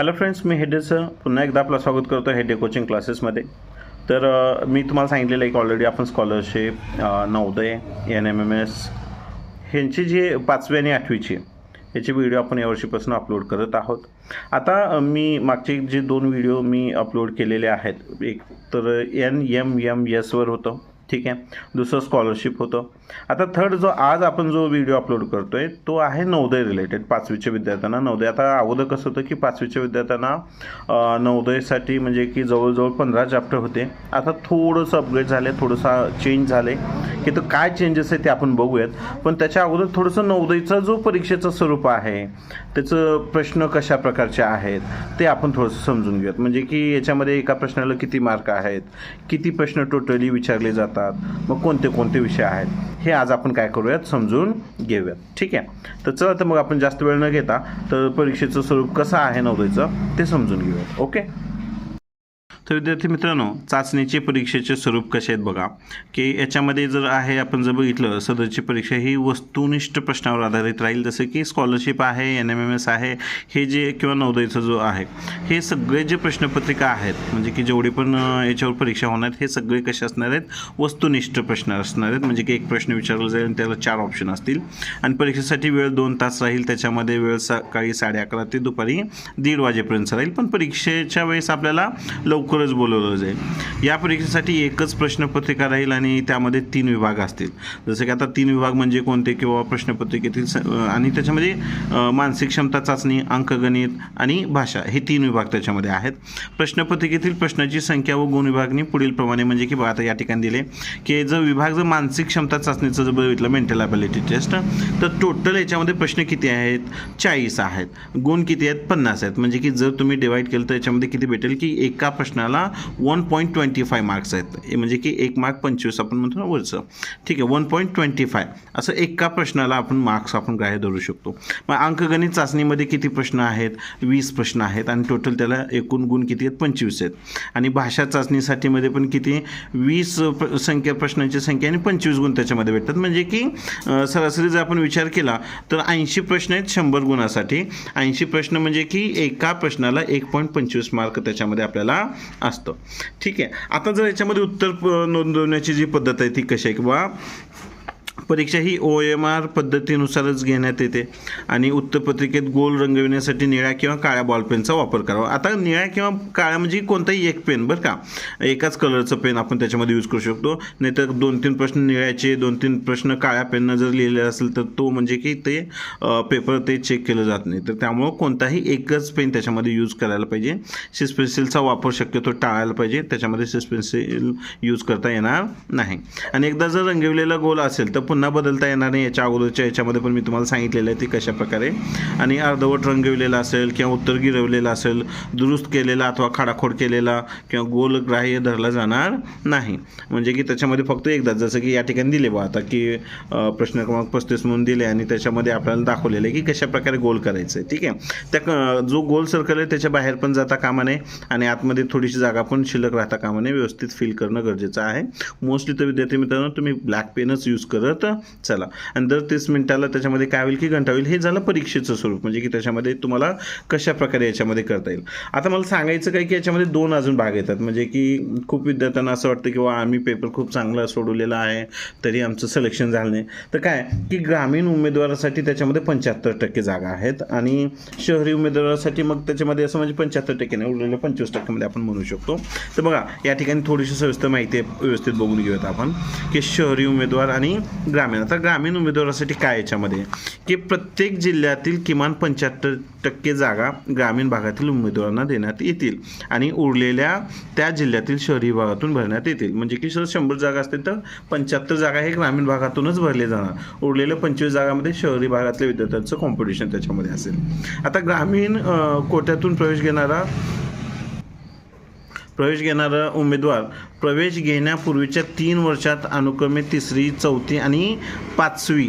Hello friends मी हेडेचं पुन्हा एकदा आपलं स्वागत करतो हेडे कोचिंग क्लासेसमध्ये तर मी तुम्हाला सांगितलेलं आहे की ऑलरेडी आपण scholarship Navodaya N M M S ह्यांची जी पाचवी आणि आठवीची याचे व्हिडिओ आपण यावर्षीपासून अपलोड करत आहोत. आता मी मागचे जे दोन व्हिडिओ मी अपलोड केलेले आहेत एक तर एन एम एम एसवर होतं ठीक आहे. दुसरं स्कॉलरशिप होतं. आता थर्ड जो आज आपण जो व्हिडिओ अपलोड करतो आहे तो आहे नवोदय रिलेटेड पाचवीच्या विद्यार्थ्यांना नवोदय. आता अगोदर कसं होतं की पाचवीच्या विद्यार्थ्यांना नवोदयसाठी म्हणजे की जवळजवळ पंधरा चॅप्टर होते. आता थोडंसं अपग्रेड झाले थोडंसं चेंज झाले की तर काय चेंजेस आहे ते आपण बघूयात. पण त्याच्या अगोदर थोडंसं नवोदयचं जो परीक्षेचं स्वरूप आहे त्याचं प्रश्न कशा प्रकारचे आहेत ते आपण थोडंसं समजून घेऊयात. म्हणजे की याच्यामध्ये एका प्रश्नाला किती मार्क आहेत किती प्रश्न टोटली विचारले जातात मग कोणते कोणते विषय आहेत? हे आज आपण काय करूयात? समजून घेऊयात. ठीक आहे? तर चला तर मग आपण जास्त वेळ न घेता तर परीक्षेचं स्वरूप कसं आहे नवोदयचं ते समजून घेऊयात. ओके? तर विद्यार्थी मित्रांनो चाचणीचे परीक्षेचे स्वरूप कसे आहेत बघा. की याच्यामध्ये जर आहे आपण जर बघितलं सदरची परीक्षा ही वस्तुनिष्ठ प्रश्नावर आधारित राहील. जसं की स्कॉलरशिप आहे एन एम एम एस आहे हे जे किंवा नवोदयचं जो आहे हे सगळे जे प्रश्नपत्रिका आहेत म्हणजे की जेवढे पण याच्यावर परीक्षा होणार आहेत हे सगळे कसे असणार आहेत? वस्तुनिष्ठ प्रश्न असणार आहेत. म्हणजे की एक प्रश्न विचारला जाईल आणि त्याला चार ऑप्शन असतील. आणि परीक्षेसाठी वेळ दोन तास राहील. त्याच्यामध्ये वेळ सकाळी साडे अकरा ते दुपारी दीड वाजेपर्यंत राहील. पण परीक्षेच्या वेळेस आपल्याला लवकर लवकरच बोलवलं जाईल. या परीक्षेसाठी एकच प्रश्नपत्रिका राहील आणि त्यामध्ये तीन विभाग असतील. जसं की आता तीन विभाग म्हणजे कोणते किंवा प्रश्नपत्रिकेतील आणि त्याच्यामध्ये मानसिक क्षमता चाचणी अंकगणित आणि भाषा हे तीन विभाग त्याच्यामध्ये आहेत. प्रश्नपत्रिकेतील प्रश्नाची संख्या व गुण विभागणी पुढील प्रमाणे म्हणजे की आता या ठिकाणी दिले की जर विभाग जर मानसिक क्षमता चाचणीचं जर बघितलं मेंटल ॲबिलिटी टेस्ट तर टोटल याच्यामध्ये प्रश्न किती आहेत? चाळीस आहेत. गुण किती आहेत? पन्नास आहेत. म्हणजे की जर तुम्ही डिवाईड केलं तर याच्यामध्ये किती भेटेल? की एका प्रश्न प्रश्नाला one point twenty five marks आहेत. म्हणजे की एक मार्क पंचवीस आपण म्हणतो ना वरचं. ठीक आहे वन पॉईंट ट्वेंटी फाय असं एका प्रश्नाला आपण मार्क्स आपण ग्राह्य धरू शकतो. मग अंकगणित चाचणीमध्ये किती प्रश्न आहेत? वीस प्रश्न आहेत आणि टोटल त्याला एकूण गुण किती आहेत? पंचवीस आहेत. आणि भाषा चाचणीसाठीमध्ये पण किती? वीस प्र- संख्या प्रश्नांची संख्या आणि पंचवीस गुण त्याच्यामध्ये भेटतात. म्हणजे की सरासरी जर आपण विचार केला तर ऐंशी प्रश्न आहेत शंभर गुणासाठी. ऐंशी प्रश्न म्हणजे की एका प्रश्नाला एक पॉईंट पंचवीस मार्क त्याच्यामध्ये आपल्याला असतं. ठीक आहे. आता जर याच्यामध्ये उत्तर नोंदवण्याची जी पद्धत आहे ती कशी आहे? किंवा परीक्षा ही ओ एम आर पद्धतीनुसारच घेण्यात येते आणि उत्तरपत्रिकेत गोल रंगविण्यासाठी निळ्या किंवा काळ्या बॉलपेनचा वापर करावा. आता निळ्या किंवा काळ्या म्हणजे कोणताही एक पेन बरं का? एकाच कलरचं पेन आपण त्याच्यामध्ये यूज करू शकतो. नाहीतर दोन तीन प्रश्न निळ्याचे दोन तीन प्रश्न काळ्या पेननं जर लिहिलेला असेल तर तो म्हणजे की ते पेपर ते चेक केलं जात नाही. तर त्यामुळं कोणताही एकच पेन त्याच्यामध्ये यूज करायला पाहिजे. सिस्पेन्सिलचा वापर शक्यतो टाळायला पाहिजे. त्याच्यामध्ये सिस्पेन्सिल यूज करता येणार नाही. आणि एकदा जर रंगवलेला गोल असेल तर पुन्हा बदलता येणार नाही याच्या अगोदरच्या याच्यामध्ये पण मी तुम्हाला सांगितलेलं आहे ती कशा प्रकारे आणि अर्धवट रंगविलेला असेल किंवा उत्तर गिरवलेला असेल दुरुस्त केलेला अथवा खाडाखोड केलेला किंवा गोल ग्राह्य धरला जाणार नाही. म्हणजे की त्याच्यामध्ये फक्त एकदा जसं की या ठिकाणी दिले बा आता की प्रश्न क्रमांक पस्तीस म्हणून दिले आणि त्याच्यामध्ये आपल्याला दाखवलेलं आहे की कशाप्रकारे गोल करायचं आहे ठीक आहे? त्या क- जो गोल सर्कल आहे त्याच्या बाहेर पण जाता कामा नये आणि आतमध्ये थोडीशी जागा पण शिल्लक राहता कामा नये व्यवस्थित फील करणं गरजेचं आहे. मोस्टली तर विद्यार्थी मित्रांनो तुम्ही ब्लॅक पेनच यूज करत चला. आणि दर तीस मिनिटाला त्याच्यामध्ये काय होईल की घंटा होईल हे झालं परीक्षेचं स्वरूप. म्हणजे की त्याच्यामध्ये तुम्हाला कशा प्रकारे याच्यामध्ये करता येईल. आता मला सांगायचं काय की याच्यामध्ये दोन अजून भाग येतात. म्हणजे की खूप विद्यार्थ्यांना असं वाटतं की आम्ही पेपर खूप चांगला सोडवलेला आहे तरी आमचं सिलेक्शन झालं नाही. तर काय की ग्रामीण उमेदवारासाठी त्याच्यामध्ये पंच्याहत्तर टक्के जागा आहेत आणि शहरी उमेदवारासाठी मग त्याच्यामध्ये असं म्हणजे पंच्याहत्तर टक्के नाही उरलेलं पंचवीस टक्क्यामध्ये आपण म्हणू शकतो. तर बघा या ठिकाणी थोडीशी सविस्तर माहिती आहे व्यवस्थित बघून घेऊयात आपण की शहरी उमेदवार आणि ग्रामीण. आता ग्रामीण उमेदवारासाठी काय याच्यामध्ये? की प्रत्येक जिल्ह्यातील किमान पंच्याहत्तर टक्के जागा ग्रामीण भागातील उमेदवारांना देण्यात येतील आणि उरलेल्या त्या जिल्ह्यातील शहरी भागातून भरण्यात येतील. म्हणजे की सर शंभर जागा असतील तर पंच्याहत्तर जागा हे ग्रामीण भागातूनच भरले जाणार. उरलेल्या पंचवीस जागामध्ये शहरी भागातल्या विद्यार्थ्यांचं कॉम्पिटिशन त्याच्यामध्ये असेल. आता ग्रामीण कोट्यातून प्रवेश घेणारा प्रवेश घेणारा उमेदवार प्रवेश घेण्यापूर्वीच्या तीन वर्षात अनुक्रमे तिसरी चौथी आणि पाचवी.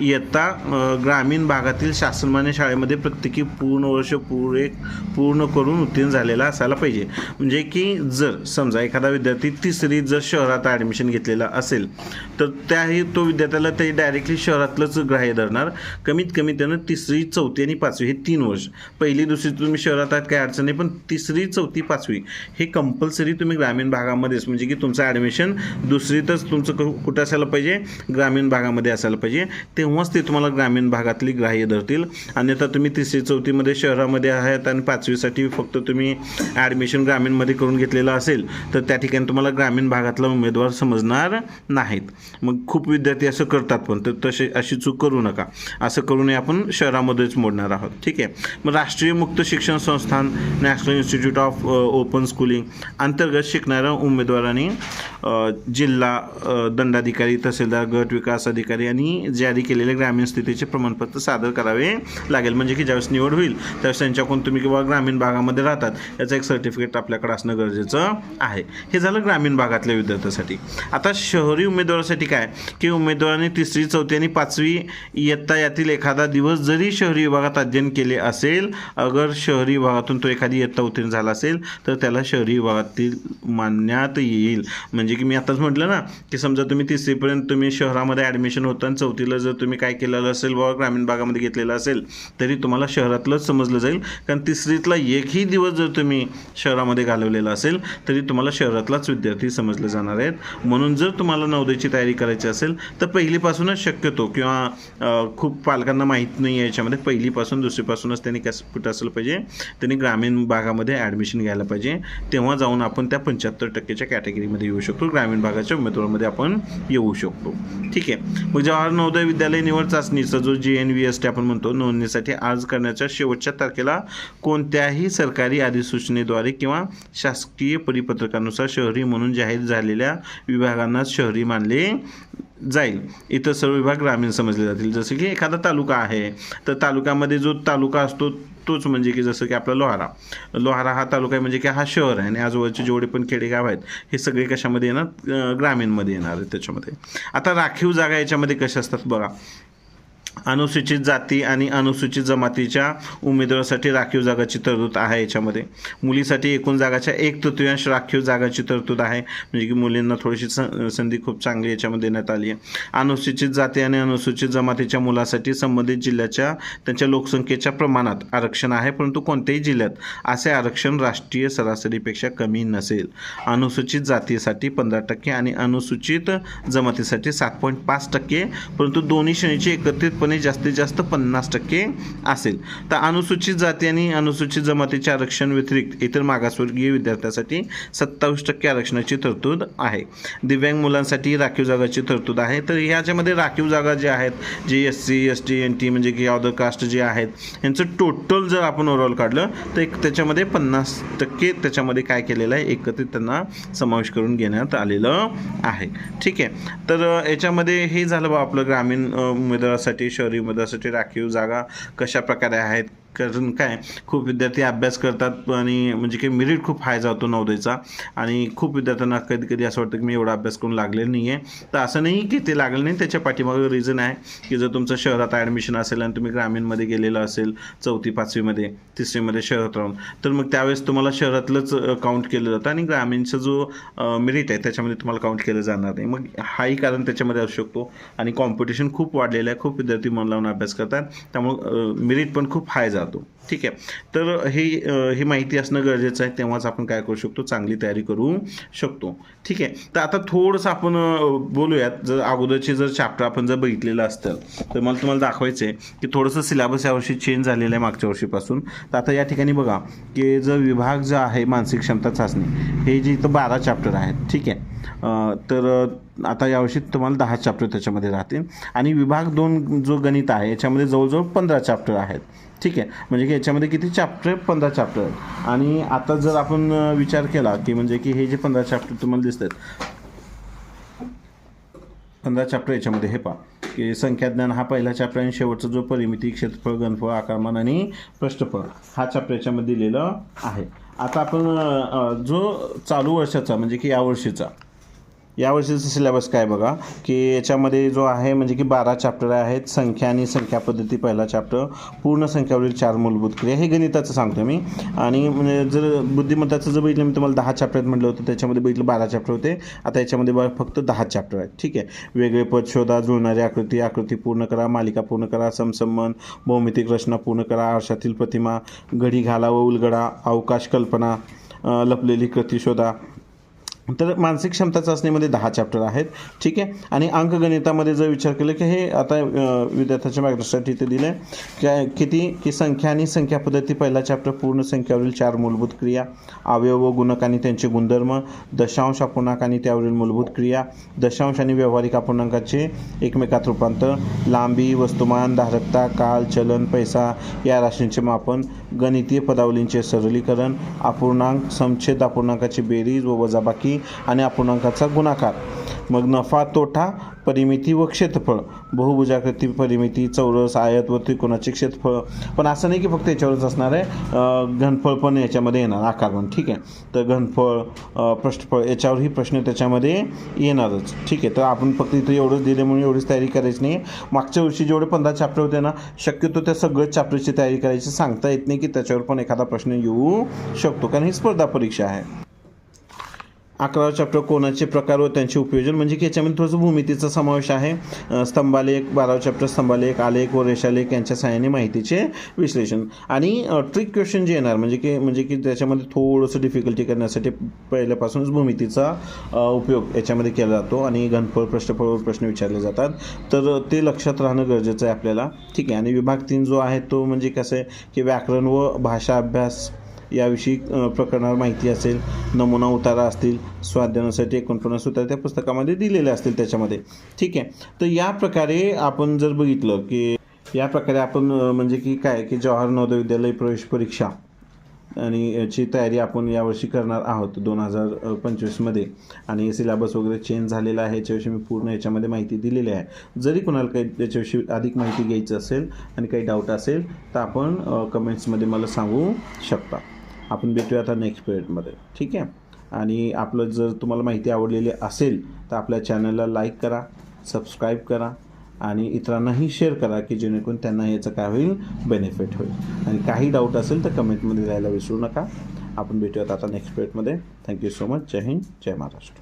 इयत्ता ग्रामीण भागातील शासनमान्य शाळेमध्ये प्रत्येकी पूर्ण वर्ष पुरे पूर्ण करून उत्तीर्ण झालेला असायला पाहिजे. म्हणजे की जर समजा एखादा विद्यार्थी तिसरी जर शहरात ॲडमिशन घेतलेला असेल तर त्याही तो विद्यार्थ्याला ते डायरेक्टली शहरातलंच ग्राह्य धरणार. कमीत कमी त्यानं तिसरी चौथी आणि पाचवी हे तीन वर्ष. पहिली दुसरी तुम्ही शहरात आहात काही अडचण नाही पण तिसरी चौथी पाचवी हे कंपल्सरी तुम्ही ग्रामीण भागामध्येच म्हणजे की तुमचं ॲडमिशन दुसरीतच तुमचं कुठं असायला पाहिजे? ग्रामीण भागामध्ये असायला पाहिजे. ते तेव्हाच ते तुम्हाला ग्रामीण भागातली ग्राह्य धरतील. अन्यथा तुम्ही तिसरी चौथीमध्ये शहरामध्ये आहात आणि पाचवीसाठी फक्त तुम्ही ॲडमिशन ग्रामीणमध्ये करून घेतलेलं असेल तर त्या ठिकाणी तुम्हाला ग्रामीण भागातला उमेदवार समजणार नाहीत. मग खूप विद्यार्थी असं करतात पण तर तसे अशी चूक करू नका. असं करूनही आपण शहरामध्येच मोडणार आहोत. ठीक आहे? मग राष्ट्रीय मुक्त शिक्षण संस्थान national institute of open schooling अंतर्गत शिकणाऱ्या उमेदवारांनी जिल्हा दंडाधिकारी तहसीलदार गट विकास अधिकारी आणि जारी केलेले ग्रामीण स्थितीचे प्रमाणपत्र सादर करावे लागेल. म्हणजे की ज्यावेळेस निवड होईल त्यावेळेस त्यांच्याकडून तुम्ही किंवा ग्रामीण भागामध्ये राहतात याचं एक सर्टिफिकेट आपल्याकडे असणं गरजेचं आहे. हे झालं ग्रामीण भागातल्या विद्यार्थ्यासाठी. आता शहरी उमेदवारासाठी काय? की उमेदवाराने तिसरी चौथी आणि पाचवी इयत्ता यातील एखादा दिवस जरी शहरी विभागात अध्ययन केले असेल अगर शहरी विभागातून तो एखादी इयत्ता उत्तीर्ण झाला असेल तर त्याला शहरी विभागातील मानण्यात येईल. म्हणजे की मी आताच म्हटलं ना की समजा तुम्ही तिसरीपर्यंत तुम्ही शहरामध्ये ॲडमिशन होतं आणि चौथीला जर तुम्ही तुम्ही काय केलेलं असेल बाबा ग्रामीण भागामध्ये घेतलेलं असेल तरी तुम्हाला शहरातलंच समजलं जाईल. कारण तिसरीतला एकही दिवस जर तुम्ही शहरामध्ये घालवलेला असेल तरी तुम्हाला शहरातलाच विद्यार्थी समजले जाणार आहेत. म्हणून जर तुम्हाला नवोदयची तयारी करायची असेल तर पहिलीपासूनच शक्यतो किंवा खूप पालकांना माहीत नाही आहे याच्यामध्ये पहिलीपासून दुसरीपासूनच त्यांनी कसं कुठं असलं पाहिजे. त्यांनी ग्रामीण भागामध्ये ॲडमिशन घ्यायला पाहिजे. तेव्हा जाऊन आपण त्या पंच्याहत्तर टक्केच्या कॅटेगरीमध्ये येऊ शकतो. ग्रामीण भागाच्या उमेदवारामध्ये आपण येऊ शकतो. ठीक आहे. मग जवाहर नवोदय विद्यालय निवड चाचणीचा जो J N V S T आपण म्हणतो. नोंदणीसाठी अर्ज करण्याच्या शेवटच्या तारखेला कोणत्याही सरकारी अधिसूचनेद्वारे किंवा शासकीय परिपत्रकानुसार शहरी म्हणून जाहीर झालेल्या विभागांना शहरी मानले जाईल. इतर सर्व विभाग ग्रामीण समजले जातील. जसं की एखादा तालुका आहे तर तालुक्यामध्ये जो तालुका असतो तोच म्हणजे की जसं की आपला लोहारा. लोहारा हा तालुका आहे म्हणजे की हा शहर आहे आणि आजूबाजूचे जेवढे पण खेडेगाव आहेत हे सगळे कशामध्ये येणार? ग्रामीणमध्ये येणार आहेत त्याच्यामध्ये. आता राखीव जागा याच्यामध्ये कशा असतात बघा. अनुसूचित जाती आणि अनुसूचित जमातीच्या उमेदवारासाठी राखीव जागाची तरतूद आहे याच्यामध्ये. मुलीसाठी एकूण जागाच्या एक तृतीयांश राखीव जागाची तरतूद आहे. म्हणजे की मुलींना थोडीशी संधी खूप चांगली याच्यामध्ये देण्यात आली आहे. अनुसूचित जाती आणि अनुसूचित जमातीच्या मुलासाठी संबंधित जिल्ह्याच्या त्यांच्या लोकसंख्येच्या प्रमाणात आरक्षण आहे परंतु कोणत्याही जिल्ह्यात असे आरक्षण राष्ट्रीय सरासरीपेक्षा कमी नसेल. अनुसूचित जातीसाठी पंधरा टक्के आणि अनुसूचित जमातीसाठी सात पॉईंट पाच टक्के परंतु दोन्ही श्रेणीचे एकत्रितपणे जास्तीत जास्त पन्नास टक्के असेल. तर अनुसूचित जाती आणि अनुसूचित जमातीच्या आरक्षण व्यतिरिक्त इतर मागासवर्गीय विद्यार्थ्यांसाठी सत्तावीस टक्के आरक्षणाची तरतूद आहे. दिव्यांग मुलांसाठी राखीव जागाची तरतूद आहे. तर ह्याच्यामध्ये राखीव जागा ज्या आहेत जे S C S T N T म्हणजे की अदर कास्ट जे आहेत यांचं टोटल जर आपण ओव्हरऑल काढलं तर एक त्याच्यामध्ये पन्नास टक्के त्याच्यामध्ये काय केलेलं आहे एकत्रित त्यांना समावेश करून घेण्यात आलेलं आहे. ठीक आहे. तर याच्यामध्ये हे झालं बा आपलं ग्रामीण उमेदवारासाठी शहरी उमेदवारासाठी राखीव जागा कशा प्रकारे आहेत? कारण काय खूप विद्यार्थी अभ्यास करतात आणि म्हणजे काही मिरिट खूप हाय जातो नवोदयचा. आणि खूप विद्यार्थ्यांना कधी कधी असं वाटतं की मी एवढा अभ्यास करून लागलेलं नाही आहे तर असं नाही की ते लागलं नाही त्याच्या पाठीमागं रिझन आहे की जर तुमचं शहरात ॲडमिशन असेल आणि तुम्ही ग्रामीणमध्ये गेलेलं असेल चौथी पाचवीमध्ये तिसरीमध्ये शहरात राहून तर मग त्यावेळेस तुम्हाला शहरातलंच काउंट केलं जातं आणि ग्रामीणचं जो मेरिट आहे त्याच्यामध्ये तुम्हाला काउंट केलं जाणार नाही. मग हाही कारण त्याच्यामध्ये असू शकतो आणि कॉम्पिटिशन खूप वाढलेलं आहे. खूप विद्यार्थी मन लावून अभ्यास करतात. त्यामुळं मेरिट पण खूप हाय जातो. ठीक आहे. तर हे हे ही माहिती असणं गरजेचं आहे. तेव्हाच आपण काय करू शकतो? चांगली तयारी करू शकतो. ठीक आहे. तर आता थोडंसं आपण बोलूयात. जर अगोदरचे जर चॅप्टर आपण जर बघितलेलं असतं तर मला तुम्हाला दाखवायचं आहे की थोडंसं सिलेबस यावर्षी चेंज झालेलं आहे मागच्या वर्षीपासून. तर आता या ठिकाणी बघा की जर विभाग जो आहे मानसिक क्षमता चाचणी हे जे इथं बारा चॅप्टर आहेत. ठीक आहे. तर आता यावर्षी तुम्हाला दहा चॅप्टर त्याच्यामध्ये राहतील. आणि विभाग दोन जो गणित आहे याच्यामध्ये जवळजवळ पंधरा चॅप्टर आहेत. ठीक आहे. म्हणजे की याच्यामध्ये किती चॅप्टर पंधरा चॅप्टर आहेत. आणि आता जर आपण विचार केला की म्हणजे की हे जे पंधरा चॅप्टर तुम्हाला दिसत आहेत पंधरा चॅप्टर याच्यामध्ये हे पहा की संख्याज्ञान हा पहिला चॅप्टर आणि शेवटचा जो परिमिती क्षेत्रफळ गणफळ आकारमान आणि पृष्ठफळ हा चॅप्टर याच्यामध्ये दिलेला आहे. आता आपण जो चालू वर्षाचा म्हणजे की या वर्षीचा यावर्षीचं सिलेबस काय बघा? की याच्यामध्ये जो आहे म्हणजे की बारा चॅप्टर आहेत संख्या आणि संख्या पद्धती पहिला चॅप्टर पूर्ण संख्यावरील चार मूलभूत क्रिया हे गणिताचं सांगतो मी. आणि म्हणजे जर बुद्धिमत्ताचं जर बघितलं मी तुम्हाला दहा चॅप्टर म्हटलं होतं त्याच्यामध्ये बघितलं बारा चॅप्टर होते. आता याच्यामध्ये बघा फक्त दहा चॅप्टर आहेत. ठीक आहे? वेगळे पद शोधा जुळणारी आकृती आकृती पूर्ण करा मालिका पूर्ण करा समसंबंध भौमितिक रचना पूर्ण करा आरशातील प्रतिमा घडी घाला व उलगडा अवकाश कल्पना लपलेली कृती शोधा तर मानसिक क्षमता चाचणीमध्ये दहा चॅप्टर आहेत. ठीक आहे? आणि अंकगणितामध्ये जर विचार केला की हे आता विद्यार्थ्याच्या मार्गदर्शनासाठी इथे दिलं आहे काय किती की संख्या आणि संख्या पद्धती. पहिला चॅप्टर पूर्ण संख्यावरील चार मूलभूत क्रिया अवयव व गुणक आणि त्यांचे गुणधर्म दशांश अपूर्णांक आणि त्यावरील मूलभूत क्रिया दशांश आणि व्यावहारिक अपूर्णांकाचे एकमेकात रूपांतर लांबी वस्तुमान धारकता काल चलन पैसा या राशींचे मापन गणितीय पदावलींचे सरलीकरण अपूर्णांक समछेद अपूर्णांकाची बेरीज व वजाबाकी आणि अपूर्णांकाचा गुणाकार. मग नफा तोटा परिमिती व क्षेत्रफळ. बहुभुजाकृती परिमिती चौरस आयत व त्रिकोणाचे क्षेत्रफळ. पण असं नाही की फक्त याच्यावरच असणार आहे. घनफळ पण याच्यामध्ये येणार आकार पण. ठीक आहे. तर घनफळ पृष्ठफळ याच्यावरही प्रश्न त्याच्यामध्ये येणारच. ठीक आहे. तर आपण फक्त इथं एवढंच दिले म्हणून एवढीच तयारी करायची नाही. मागच्या वर्षी जेवढे पंधरा चॅप्टर होते ना शक्यतो त्या सगळ्याच चॅप्टरची तयारी करायची सांगता येत नाही की त्याच्यावर पण एखादा प्रश्न येऊ शकतो. कारण ही स्पर्धा परीक्षा आहे. अकरावा चॅप्टर कोणाचे प्रकार व त्यांचे उपयोजन? म्हणजे की याच्यामध्ये थोडंसं भूमितीचा समावेश आहे. स्तंभालेख बारावा चॅप्टर स्तंभालेख आलेख व रेषालेख यांच्या सहाय्याने माहितीचे विश्लेषण. आणि ट्रिक क्वेश्चन जे येणार म्हणजे की म्हणजे की त्याच्यामध्ये थोडंसं डिफिकल्टी करण्यासाठी पहिल्यापासूनच भूमितीचा उपयोग याच्यामध्ये केला जातो आणि घनफळ पृष्ठफळावर प्रश्न विचारले जातात. तर ते लक्षात राहणं गरजेचं आहे आपल्याला. ठीक आहे. आणि विभाग तीन जो आहे तो म्हणजे कसं आहे? की व्याकरण व भाषा अभ्यास याविषयी प्रकरणावर माहिती असेल नमुना उतारा असतील स्वाध्यानासाठी एकोणपन्नास उतारा त्या पुस्तकामध्ये दिलेले असतील त्याच्यामध्ये. ठीक आहे. तर या प्रकारे आपण जर बघितलं की या प्रकारे आपण म्हणजे की काय की जवाहर नवोदय विद्यालय प्रवेश परीक्षा आणि याची तयारी आपण यावर्षी करणार आहोत दोन हजार पंचवीसमध्ये. आणि सिलेबस वगैरे चेंज झालेला आहे याच्याविषयी मी पूर्ण याच्यामध्ये माहिती दिलेली आहे. जरी कोणाला काही याच्याविषयी अधिक माहिती घ्यायची असेल आणि काही डाऊट असेल तर आपण कमेंट्समध्ये मला सांगू शकता. आपण भेटूया आता नेक्स्ट पिरियडमध्ये ठीक आहे? आणि आपलं जर तुम्हाला माहिती आवडलेली असेल तर आपल्या चॅनलला लाईक करा सबस्क्राईब करा आणि इतरांनाही शेअर करा की जेणेकरून त्यांना याचं काय होईल बेनिफिट होईल. आणि काही डाऊट असेल तर कमेंटमध्ये द्यायला विसरू नका. आपण भेटूयात आता नेक्स्ट पिरियडमध्ये थँक्यू सो मच जय हिंद. जय महाराष्ट्र.